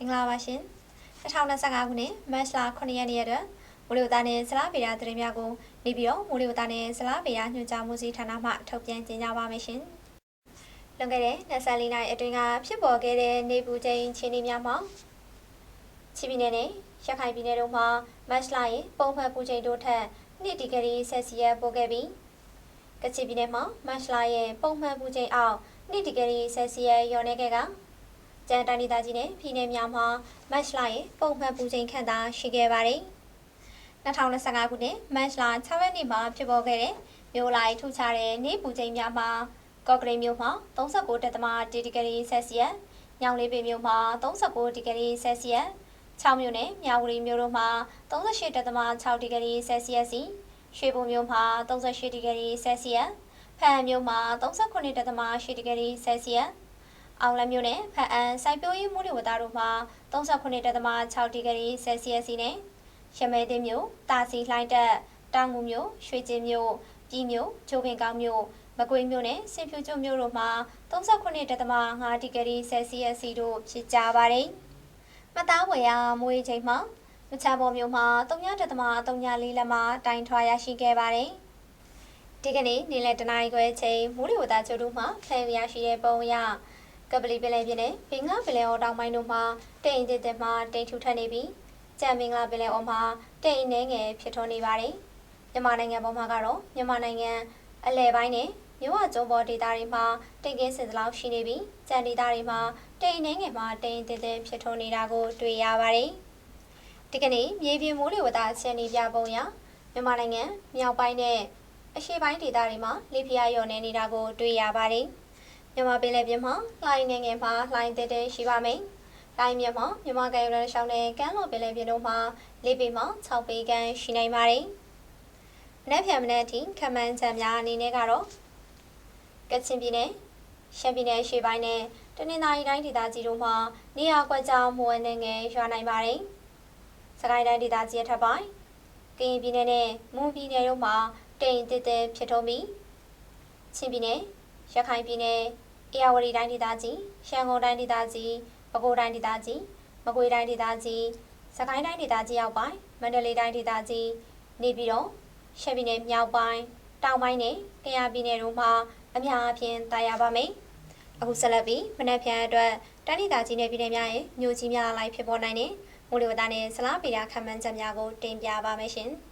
မင်္ဂလာပါရှင်2025ခုနှစ်မတ်လ9ရက်နေ့အတွက်မိုးလေဝသနဲ့ဇလားဗေဒသတင်းများကိုနေပြီးတော့မိုးလေဝသနဲ့ဇလားဗေဒညွှန်ကြားမှုစီဌာနမှထုတ်ပြန်ကြေညာပါမယ်ရှင်လွန်ခဲ့တဲ့24နာရီအတွင်းကဖြစ်ပေါ်ခဲ့တဲ့နေပူချိန်ချင်းနေများမှာချီပြည်နယ်နဲ့ရခိုင်ပြည်နယ်တို့မှာမတ်လရဲ့ပုံမှန်ပူချိန်တို့ထက်2ဒီဂရီဆယ်စီယပ်ပိုခဲ့ပြီးကချင်ပြည်နယ်မှာမတ်လရဲ့ပုံမှန်ပူချိန်အောက်2ဒီဂရီဆယ်စီယပ်လျော့နေခဲ့က ကျန်တိုင်းဒေသကြီးနဲ့ပြည်နယ်များမှာမတ်လရဲ့ပုံမှန်ပူချိန်ခန့်သာရှိခဲ့ပါတယ်။2025ခုနှစ်မတ်လ6ရက်နေ့မှာဖြစ်ပေါ်ခဲ့တဲ့မြို့လိုက်ထူခြားတဲ့နေ့ပူချိန်များမှာကော့ကရိတ်မြို့မှာ39.1ဒီဂရီဆယ်စီယပ်၊ညောင်လေးပင်မြို့မှာ39ဒီဂရီဆယ်စီယပ်၊6မြို့နယ်မြဝတီမြို့တို့မှာ38.6ဒီဂရီဆယ်စီယပ်စီရွှေဘုံမြို့မှာ38ဒီဂရီဆယ်စီယပ်ဖန်မြို့မှာ39.8ဒီဂရီဆယ်စီယပ် အောင်လမြို့နယ်ဖန်အန်စိုက်ပျိုးရေးမှုတွေဝတာတို့မှာ39.6ဒီဂရီဆယ်စီယပ်စီနဲ့ရမဲသိမ်းမြို့တာစီလှိုင်းတက်တောင်ငူမြို့ရွှေကျင်းမြို့ပြည်မြို့ချိုပင်ကောင်းမြို့မကွေးမြို့နယ်စင်ဖြူကျွမြို့တို့မှာ39.5ဒီဂရီဆယ်စီယပ်စီတို့ဖြစ်ကြပါတယ်။မသားဝယ်ရမွေးချိန်မှာမချဘော်မြို့မှာ3.3.4လက်မှာတိုင်ထွာရရှိခဲ့ပါတယ်။ဒီကနေ့နေ့လယ်တနာရီခွဲချိန်မူလဝတာချို့တို့မှာဖန်ရရှိတဲ့ပုံရ ကပလီပလဲပြင်းနဲ့ဘင်္ဂပလဲအော်တောင်ပိုင်းတို့မှာတိမ်တစ်တစ်မှာတိမ်ထူထပ်နေပြီးကြံမင်္ဂလာပလဲအော်မှာတိမ်နေငယ်ဖြစ်ထွန်းနေပါတယ်။မြန်မာနိုင်ငံပေါ်မှာကတော့မြန်မာနိုင်ငံအလဲပိုင်းနဲ့မြို့ဝကျုံပေါ်ဒေသတွေမှာတိမ်ကင်းစင်စလောက်ရှိနေပြီးကြံဒေသတွေမှာတိမ်နေငယ်မှာတိမ်တစ်တစ်ဖြစ်ထွန်းနေတာကိုတွေ့ရပါတယ်။ဒီကနေ့မြေပြင်မိုးလေဝသအခြေအနေပြပုံရမြန်မာနိုင်ငံမြောက်ပိုင်းနဲ့အရှေ့ပိုင်းဒေသတွေမှာလေပြင်းရော်နေနေတာကိုတွေ့ရပါတယ်။ မြန်မာပင်လယ်ပြင်မှာလှိုင်းငယ်ငယ်မှာလှိုင်းတဲတဲရှိပါမယ်။လှိုင်းမြမှာမြန်မာကမ်းရိုးတန်းရှောင်းတဲ့ကမ်းလွန်ပင်လယ်ပြင်တို့မှာလေးပေမှ6ပေခန့်ရှိနိုင်ပါတယ်။မနက်ဖြန်မနက်ထိခမန်းချံများအနေနဲ့ကတော့ကချင်ပြည်နယ်ရှမ်းပြည်နယ်ရှေ့ပိုင်းနဲ့တနင်္သာရီတိုင်းဒေသကြီးတို့မှာနေရာကွက်ကြားမွေးနေငယ်ရွာနိုင်ပါတယ်။စကိုင်းတိုင်းဒေသကြီးထပ်ပိုင်းကရင်ပြည်နယ်နဲ့မွန်ပြည်နယ်တို့မှာတိမ်တစ်တစ်ဖြစ်ထုံးပြီးချင်းပြည်နယ် ရခိုင်ပြည်နယ်အေရဝတီတိုင်းဒေသကြီးရှမ်းကုန်တိုင်းဒေသကြီးပဲခူးတိုင်းဒေသကြီးမကွေးတိုင်းဒေသကြီးစကိုင်းတိုင်းဒေသကြီးအောက်ပိုင်းမန္တလေးတိုင်းဒေသကြီးနေပြည်တော်ရှမ်းပြည်နယ်မြောက်ပိုင်းတောင်ပိုင်းနဲ့ကယားပြည်နယ်တို့မှာအများအပြားတာယာပါမယ်အခုဆက်လက်ပြီးမနက်ဖြန်အတွက်တိုင်းဒေသကြီးနယ်ပြည်နယ်များရဲ့မြို့ကြီးများလိုက်ဖြစ်ပေါ်နိုင်တဲ့မိုးလေဝသနဲ့ဇလားပေတာခံမှန်းချက်များကိုတင်ပြပါမယ်ရှင်။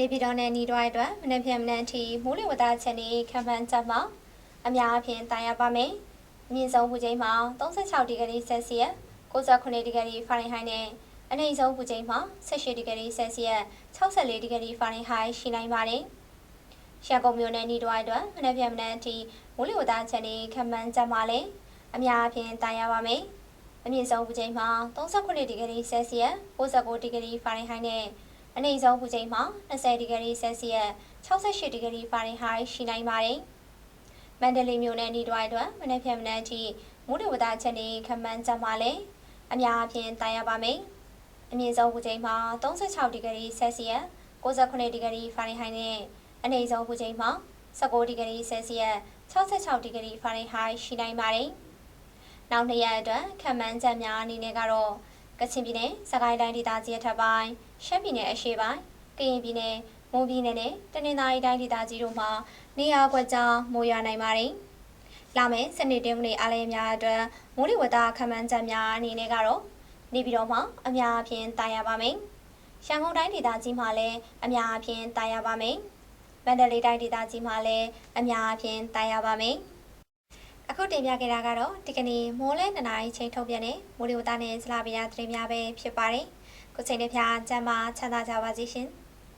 နေပြည်တော်နယ်နီးတွိုင်းအတွက်မနေ့ဖြန်မနေ့အထိမိုးလေဝသချက်နေခံမှန်းချက်မှာအများအပြားတိုင်ရပါမယ်။အမြင့်ဆုံးပူချိန်မှာ36ဒီဂရီဆယ်စီယပ်69ဒီဂရီဖာရင်ဟိုက်နဲ့အနိမ့်ဆုံးပူချိန်မှာ18ဒီဂရီဆယ်စီယပ်64ဒီဂရီဖာရင်ဟိုက်ရှိနိုင်ပါတယ်။ရန်ကုန်မြို့နယ်နီးတွိုင်းအတွက်မနေ့ဖြန်မနေ့အထိမိုးလေဝသချက်နေခံမှန်းချက်မှာလည်းအများအပြားတိုင်ရပါမယ်။အမြင့်ဆုံးပူချိန်မှာ39ဒီဂရီဆယ်စီယပ်69ဒီဂရီဖာရင်ဟိုက်နဲ့ အနည်းဆုံးပူချိန်မှာ20ဒီဂရီဆယ်စီယပ်68ဒီဂရီဖာရင်ဟိုက်ရှိနိုင်ပါတယ်။မန္တလေးမြို့နယ်ဤတွိုင်းအတွက်မနေ့ဖြန်မနေ့အထိမိုးလေဝသချက်နေခန့်မှန်းချက်မှာလည်းအများအပြားတိုင်ရပါမယ်။အမြင့်ဆုံးပူချိန်မှာ36ဒီဂရီဆယ်စီယပ်69ဒီဂရီဖာရင်ဟိုက်နဲ့အနည်းဆုံးပူချိန်မှာ19ဒီဂရီဆယ်စီယပ်66ဒီဂရီဖာရင်ဟိုက်ရှိနိုင်ပါတယ်။နောက်နှစ်ရက်အတွက်ခန့်မှန်းချက်များအနေနဲ့ကတော့ကချင်ပြည်နယ်စကိုင်းတိုင်းဒေသကြီးအထက်ပိုင်း ရှမ်းပြည်နယ်အရှေ့ပိုင်းကရင်ပြည်နယ်မွန်ပြည်နယ်နဲ့တနင်္သာရီတိုင်းဒေသကြီးတို့မှာနေရာကွက်ကြားမိုးရွာနိုင်ပါတယ်။လာမယ့်စနေတင်းမနေ့အားလျက်များအတွက်မိုးလေဝသခန့်မှန်းချက်များအနေနဲ့ကတော့နေပြည်တော်မှာအများအပြားတာယာပါမယ်။ရန်ကုန်တိုင်းဒေသကြီးမှာလည်းအများအပြားတာယာပါမယ်။မန္တလေးတိုင်းဒေသကြီးမှာလည်းအများအပြားတာယာပါမယ်။အခုတင်ပြခဲ့တာကတော့ဒီကနေ့မိုးလဲနှစ်နာရီချိန်ထုတ်ပြန်တဲ့မိုးလေဝသနဲ့ဇလာဗီယာသတင်းများပဲဖြစ်ပါတယ်။ ခုချိန်တစ်ဖြာကျမ်းမာချမ်းသာကြပါစေရှင်။